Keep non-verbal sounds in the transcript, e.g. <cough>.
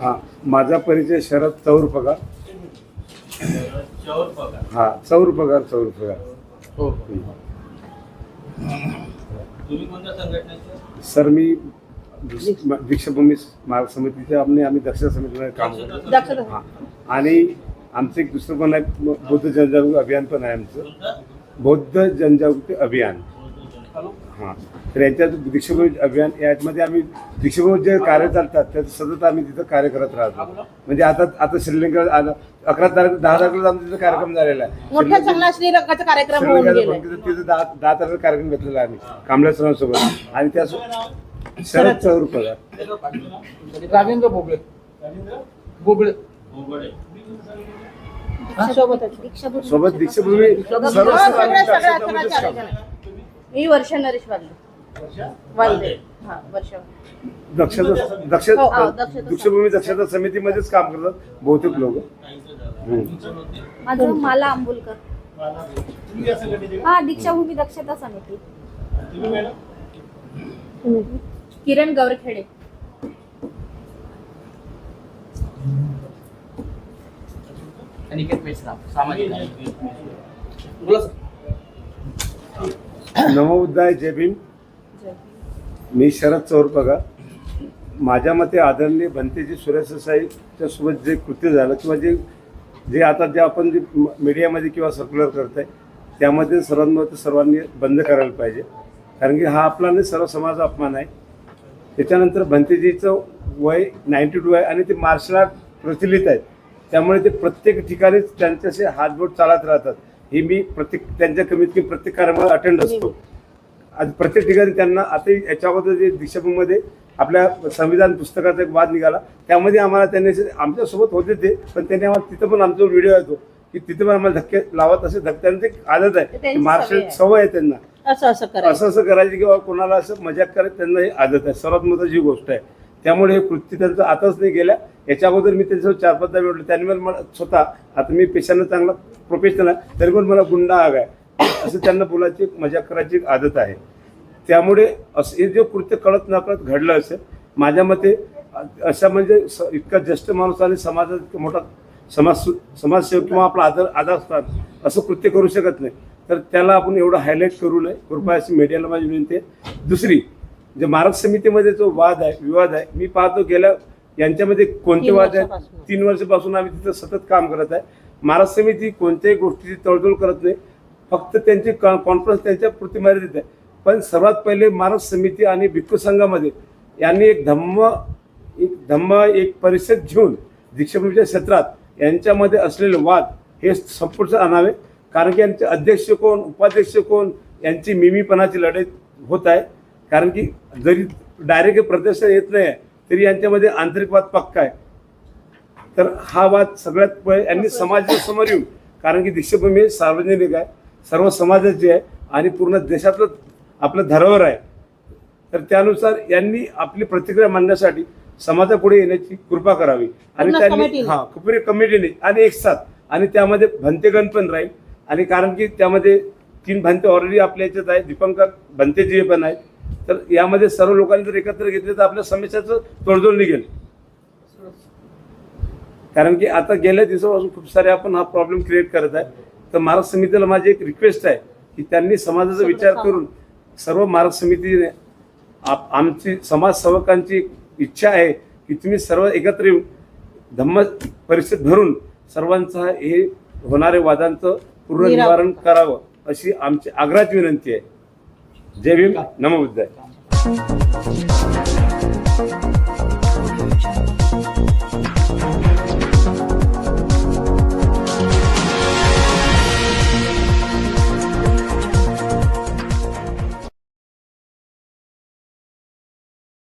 हा माझा परिचय शरद चौर पगार. हा चौर पगार चौर पगार. हो संघटनेचे? सर मी दीक्षाभूमी स्मारक समितीचे आम्ही आम्ही दक्षता समितीमध्ये काम करतो. हा आणि आमचं एक दुसरं पण आहे बौद्ध जनजागृती अभियान पण आहे आमचं. बौद्ध जनजागृती अभियान. हां. तर यांच्यात दीक्षाभूमी अभियान यामध्ये आम्ही दीक्षाभूमी जे कार्य चालतात त्याचं सतत आम्ही तिथं कार्य करत राहतो. म्हणजे आता आता श्रीलंका आलं अकरा तारीख दहा तारखेला आमचा तिथं कार्यक्रम झालेला आहे. चांगला कार्यक्रम होऊन श्रीलंकेचा गेलाय. पण तिथं दहा दहा तारखेला कार्यक्रम घेतलेला आहे आम्ही कांबळे सरांसोबत. आणि त्या शरद चौर पगार राजेंद्र बोबळे सोबतच सोबत दीक्षाभूमी सर्व सगळं- सगळं- सगळं- सगळं. मी वर्षा नरेश हा वर्षा. दक्षता हो, हो, दक्षता दक्षता दीक्षाभूमी दक्षता समितीमध्येच काम करतात बहुतेक लोक. माझं माला आंबुलकर. हा दीक्षाभूमी दक्षता समिती. किरण गौरखेडे अनिकेत मेश्राम सामाजिक कार्य. बोला सर. <coughs> नमोबुद्धाय जय भीम. मी शरद चौर बघा. माझ्या मते आदरणीय भंतेजी सुरेशसाईच्या सोबत जे कृत्य झालं किंवा जे जे आता जे आपण जे म- मीडियामध्ये किंवा सर्क्युलर करताय त्यामध्ये सर्वांमध्ये सर्वांनी बंद करायला पाहिजे. कारण की हा आपला नाही सर्व समाज अपमान आहे. त्याच्यानंतर भंतेजीचं वय नाईन्टी टू आहे आणि ते मार्शल आर्ट प्रचलित आहेत त्यामुळे ते प्रत्येक ठिकाणीच त्यांच्याशी हातबोट चालत राहतात. हे मी प्रत्येक त्यांच्या कमीत कमी प्रत्येक कार्यक्रमाला अटेंड असतो. आज प्रत्येक ठिकाणी त्यांना आता याच्या अगोदर जे दीक्षाभूमीमध्ये आपल्या संविधान पुस्तकाचा एक वाद निघाला. त्यामध्ये आम्हाला त्यांनी आमच्यासोबत होते ते पण त्यांनी आम्हाला तिथं पण आमचा व्हिडिओ येतो की तिथे पण आम्हाला धक्के लावत असे धक्क्यांची आदत आहे मार्शल सवय आहे. त्यांना. असं असं करायचं. असं असं करायचं किंवा कोणाला असं मजाक करायचं त्यांना ही आदत आहे. सर्वात महत्वाची गोष्ट आहे. त्यामुळे हे कृत्य त्यांचं आताच नाही गेल्या. याच्या अगोदर मी त्यांच्यासोबत चार पाचदा भेटलो त्यांनी पण मला स्वतः आता मी पेशानं चांगला प्रोफेशनल आहे तरी पण मला गुंडा आग आहे. असं त्यांना बोलायची एक करायची एक आदत आहे. त्यामुळे असं हे जे कृत्य कळत नकळत घडलं असेल माझ्या मते अशा म्हणजे स- इतका ज्येष्ठ माणूस आणि समाजात मोठा समाज समाजसेवक किंवा आपला आदर आधारस्थान असं कृत्य करू शकत नाही. तर त्याला आपण एवढं हायलाईट करू नये. कृपया अशी मीडियाला माझी विनंती आहे. दुसरी जे मारक समितीमध्ये जो वाद आहे विवाद आहे मी पाहतो गेल्या यांच्यामध्ये कोणते वाद आहेत. तीन वर्षापासून आम्ही तिथं सतत काम करत आहे. महाराज समिती कोणत्याही गोष्टीची तळजोड करत नाही. फक्त त्यांची कॉन्फरन्स त्यांच्या प्रतिमर्यादित आहे पण सर्वात पहिले महाराज समिती आणि भिक्खू संघामध्ये यांनी एक धम्म एक धम्म एक परिषद घेऊन दीक्षाभूमीच्या क्षेत्रात यांच्यामध्ये असलेले वाद हे संपुष्टात आणावे. कारण की यांचे अध्यक्ष कोण उपाध्यक्ष कोण यांची मिमीपणाची लढाई होत आहे. कारण की जरी डायरेक्ट प्रदर्शन येत नाही आहे, तरी यांच्यामध्ये आंतरिक वाद पक्का आहे. तर हा वाद सगळ्यात पहिले यांनी समाजाच्या समोर येऊन कारण की दीक्षाभूमी सार्वजनिक आहे. सर्व समाजाची आहे आणि पूर्ण देशातलं आपलं धरोहर आहे. तर त्यानुसार यांनी आपली प्रतिक्रिया मांडण्यासाठी समाजापुढे येण्याची कृपा करावी. आणि त्यांनी. हा कुपरी कमिटीने आणि एक साथ. आणि त्यामध्ये भंतेगण पण राहील. आणि कारण की त्यामध्ये तीन भंते ऑलरेडी आपल्या याच्यात आहे दीपंकर भंतेजी पण आहेत. तर यामध्ये सर्व लोकांनी जर एकत्र घेतले तर आपल्या समस्याचं तोडजोड निघेल. कारण की आता गेल्या दिवसापासून खूप सारे आपण हा प्रॉब्लेम क्रिएट करत आहे. तर महाराज समितीला माझी एक रिक्वेस्ट आहे की त्यांनी समाजाचा विचार करून सर्व महाराज समितीने आप आमची समाजसेवकांची इच्छा आहे की तुम्ही सर्व एकत्र येऊन धम्म परिषद भरून सर्वांचा हे होणारे वादांचं पूर्ण निवारण करावं अशी आमची आग्रहाची विनंती आहे. जय भीम नमो बुद्धाय